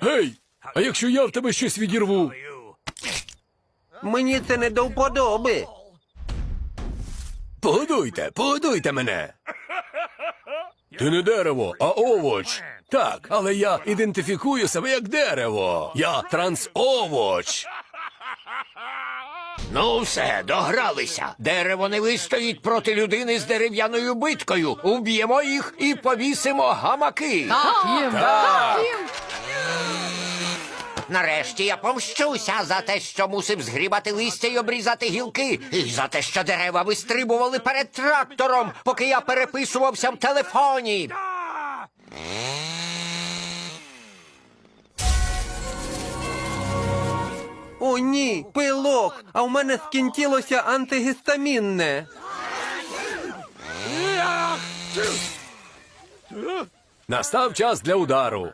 Гей! А якщо я в тебе щось відірву? Мені це не до вподоби. Погодуйте, погодуйте мене. Ти не дерево, а овоч. Так, але я ідентифікую себе як дерево. Я трансовоч. Ну, все, догралися. Дерево не вистоїть проти людини з дерев'яною биткою. Уб'ємо їх і повісимо гамаки. Так, їм, так, їм. Нарешті я помщуся за те, що мусив згрібати листя й обрізати гілки, і за те, що дерева вистрибували перед трактором, поки я переписувався в телефоні. О, ні, пилок, а в мене скінчилося антигістамінне. Настав час для удару.